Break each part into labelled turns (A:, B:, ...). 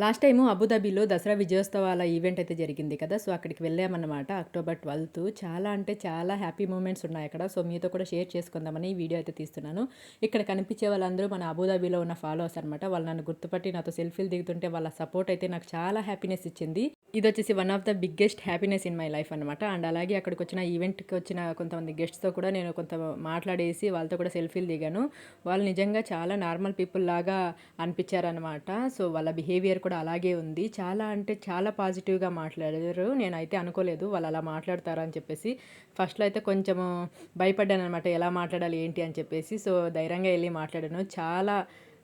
A: Last time అబుదాబీలో దసరా విజయోత్సవాల event అయితే జరిగింది కదా సో అక్కడికి వెళ్ళామన్నమాట అక్టోబర్ ట్వెల్త్. చాలా అంటే చాలా హ్యాపీ మూమెంట్స్ ఉన్నాయి అక్కడ సో మీతో కూడా షేర్ చేసుకుందామని ఈ వీడియో అయితే తీస్తున్నాను. ఇక్కడ కనిపించే వాళ్ళందరూ మన అబుదాబీలో ఉన్న ఫాలోవర్స్ అనమాట వాళ్ళు నన్ను గుర్తుపట్టి నాతో సెల్ఫీలు దిగుతుంటే వాళ్ళ సపోర్ట్ అయితే నాకు చాలా హ్యాపీనెస్ ఇచ్చింది. ఇది వచ్చేసి one of the biggest happiness in my life అనమాట అండ్ అలాగే అక్కడికి వచ్చిన ఈవెంట్కి వచ్చిన కొంతమంది గెస్ట్తో కూడా నేను కొంత మాట్లాడేసి వాళ్ళతో కూడా సెల్ఫీలు దిగాను. వాళ్ళు నిజంగా చాలా నార్మల్ పీపుల్ లాగా అనిపించారనమాట సో వాళ్ళ బిహేవియర్ కూడా అలాగే ఉంది. చాలా అంటే చాలా పాజిటివ్గా మాట్లాడారు. నేనైతే అనుకోలేదు వాళ్ళు అలా మాట్లాడతారని చెప్పేసి. ఫస్ట్లో అయితే కొంచెము భయపడ్డాను అనమాట ఎలా మాట్లాడాలి ఏంటి అని చెప్పేసి. సో ధైర్యంగా వెళ్ళి మాట్లాడాను. చాలా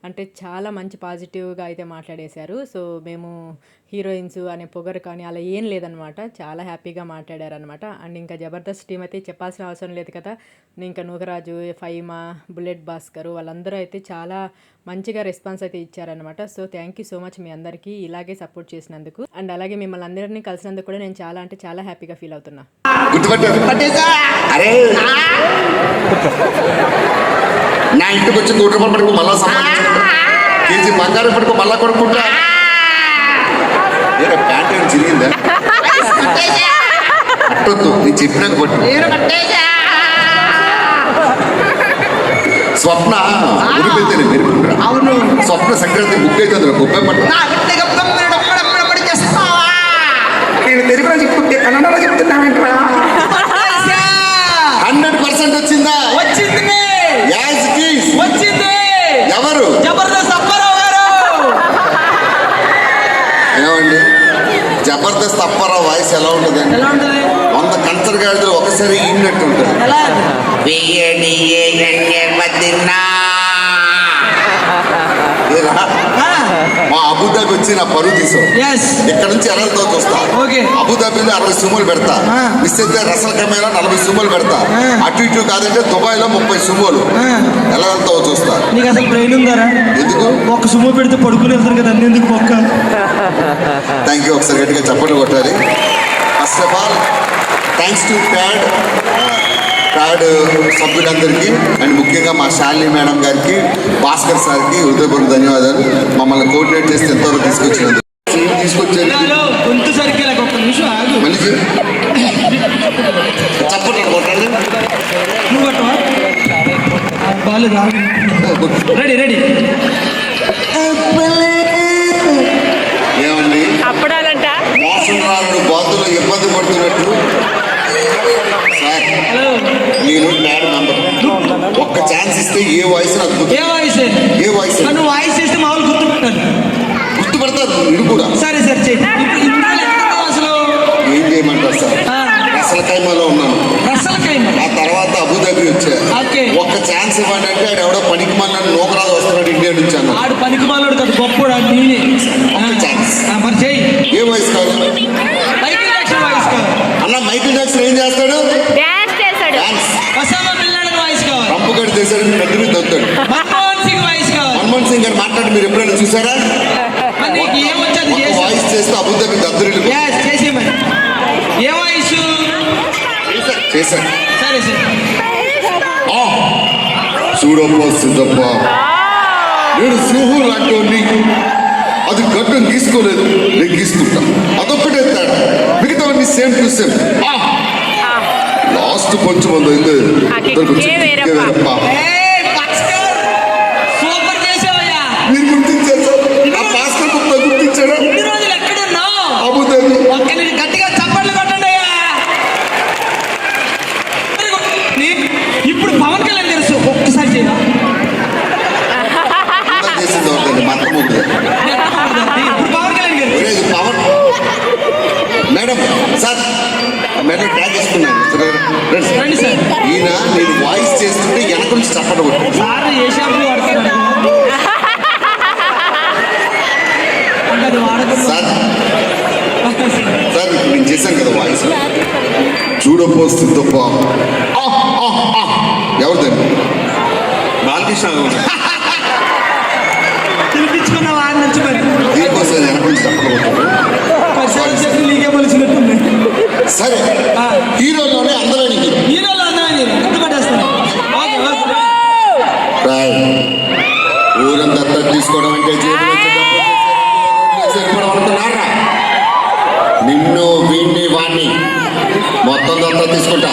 A: అంటే చాలా మంచి పాజిటివ్గా అయితే మాట్లాడేశారు. సో మేము హీరోయిన్స్ అనే పొగరు కానీ అలా ఏం లేదనమాట. చాలా హ్యాపీగా మాట్లాడారనమాట. అండ్ ఇంకా జబర్దస్త్ టీం అయితే చెప్పాల్సిన అవసరం లేదు కదా. ఇంకా నూకరాజు ఫైమా బుల్లెట్ భాస్కర్ వాళ్ళందరూ అయితే చాలా మంచిగా రెస్పాన్స్ అయితే ఇచ్చారనమాట. So thank you so much మీ అందరికీ ఇలాగే సపోర్ట్ చేసినందుకు. అండ్ అలాగే మిమ్మల్ని అందరినీ కలిసినందుకు కూడా నేను చాలా అంటే చాలా హ్యాపీగా ఫీల్ అవుతున్నా.
B: నా ఇంటికి వచ్చి నూట రూపాయలు పడుకో కేజీ బంగారం పడుకో మళ్ళా కొనుక్కుంటా. ప్యాంట్ ఏమైనా చిరిగిందా? పట్టొద్దు నేను చెప్పినాక పట్టు స్వప్న మెరుపురా
C: అవును.
B: స్వప్న సంక్రాంతి బుక్ అవుతుంది గొప్ప పట్టు.
D: నేను తెలుగులో చెప్పుకుంటే కన్నడలో చెప్తున్నావేంట్రా
C: జబర్దస్త్ అప్పారావు
B: వాయిస్ ఎలా ఉంటుందండి
C: ఎలా ఉంటుంది?
B: వంద కంచర్ గాడిలో ఒకసారి ఈనట్టు ఉంటుంది
C: ఎలా
B: ఏరా, మా వచ్చి నా పరువు తీసావు ఇక్కడ నుంచి ఎర్రలతో చూస్తా. అబుదాబిలో అరవై సుమ్ములు పెడతా. అయితే రసల్ కెమెరా నలభై సుమ్ములు పెడతా.
C: ఆ.
B: అటు ఇటు కాదంటే దుబాయ్లో ముప్పై సుమ్ములు.
C: ఆ.
B: ఎలా వెళ్తావో చూస్తా
C: నీకు అసలు బ్రెయిన్ ఉందారా?
B: ఎందుకు?
C: ఒక సుమ్ము పెడితే పడుకుని వెళ్తారు కదా అన్ని ఎందుకు పక్క?
B: థ్యాంక్ యూ ఒకసారి గట్టిగా చప్పట్లు కొట్టాలి. First of all thanks to pad ప్యాడ్ సభ్యులందరికీ అండ్ ముఖ్యంగా మా శాలిని మేడం గారికి భాస్కర్ సార్కి హృదయపూర్వక ధన్యవాదాలు. మమ్మల్ని కోఆర్డినేట్ చేసి ఎంతవరకు తీసుకొచ్చినందుకు. తీసుకొచ్చారు
C: రెడీ రెడీ.
B: ఏమండి?
A: అప్పుడాలంట.
B: మోసం రానుడు బాతులు ఇబ్బంది
C: హలో
B: నేను ప్యాడ్ మెంబర్ ఒక్క ఛాన్స్ ఇస్తే ఏ వాయిస్ అద్భుతం.
C: ఏ వాయిస్?
B: ఏ వాయిస్?
C: నువ్వు వాయిస్ చేస్తే మామూలు గుర్తుపెట్టాను
B: గుర్తుపడతారు. ఇది కూడా.
C: సరే సరే అసలు?
B: ఏం చేయమంటారు సార్?
C: ఆ.
B: అసలు కైమాలో ఉన్నాను.
C: రసల్ కైమ
B: ఆ తర్వాత అబుదాబి వచ్చా. ఒక్క ఛాన్స్ ఇవ్వండి అంటే ఆడు ఎవడో పనికి మళ్ళీ నూకరాజు వస్తున్నాడు ఇండియా నుంచి అన్నాడు.
C: ఆడు పనికి నేనే.
B: ఒక్క ఛాన్స్.
C: మరి చెయ్యి
B: ఏ వాయిస్ కాదు రంపు గడి చేశాడు పెద్ద మీద దొరుకుతాడు
C: మన్మోహన్ సింగ్
B: గారు మాట్లాడి మీరు ఎప్పుడైనా చూసారా? వాయిస్ చేస్తే
C: Yes, చేసేయమని ఏ వాయిస్?
B: చేశాడు
C: సరే సరే.
B: చూడప్ప సిద్ధప్ప. నేను సింహం లాంటి అది గడ్డం గీసుకోలేదు నేను గీసుకుంటా అదొక్కటే తేడా. మిగతావన్నీ సేమ్ టు సేమ్ లాస్ట్ కొంచెం
C: సూపర్ చేసావయ్యా.
B: మీరు గుర్తించారు సార్ ఆ భాస్కర్ గుప్తా గుర్తించారా
C: ఇన్ని రోజులు ఎక్కడున్నావు
B: అబుదాబి
C: ఒక్క నేను గట్టిగా చప్పట్లు కొట్టండి అయ్యా నీ- ఇప్పుడు పవన్ కళ్యాణ్ తెలుసు ఒక్కసారి చేయదా
B: ఇలా చేసింది అవుతుంది మంత్రముద్ర
C: ఇప్పుడు పవన్ కళ్యాణ్ గారు
B: ఒరేయ్, ఇది Pawan madam sir madam tag. రండి సార్. ఈయన నేను వాయిస్ చేస్తుంటే వెనక నుంచి కొట్టాను
C: సార్ ఏ షాంపూ
B: సార్ సార్ ఇప్పుడు నేను చేశాను కదా వాయిస్. చూడపోస్తుంది తప్ప. ఎవరిదండి బాలకృష్ణ సరే. హీరోలోనే అందమైన హీరో
C: హీరోలు గుర్తుపట్టేస్తాను.
B: ఊరంతా తీసుకోవడం అంటే నిన్ను వీణ్ణి వాణ్ణి మొత్తం అంతా తీసుకుంటా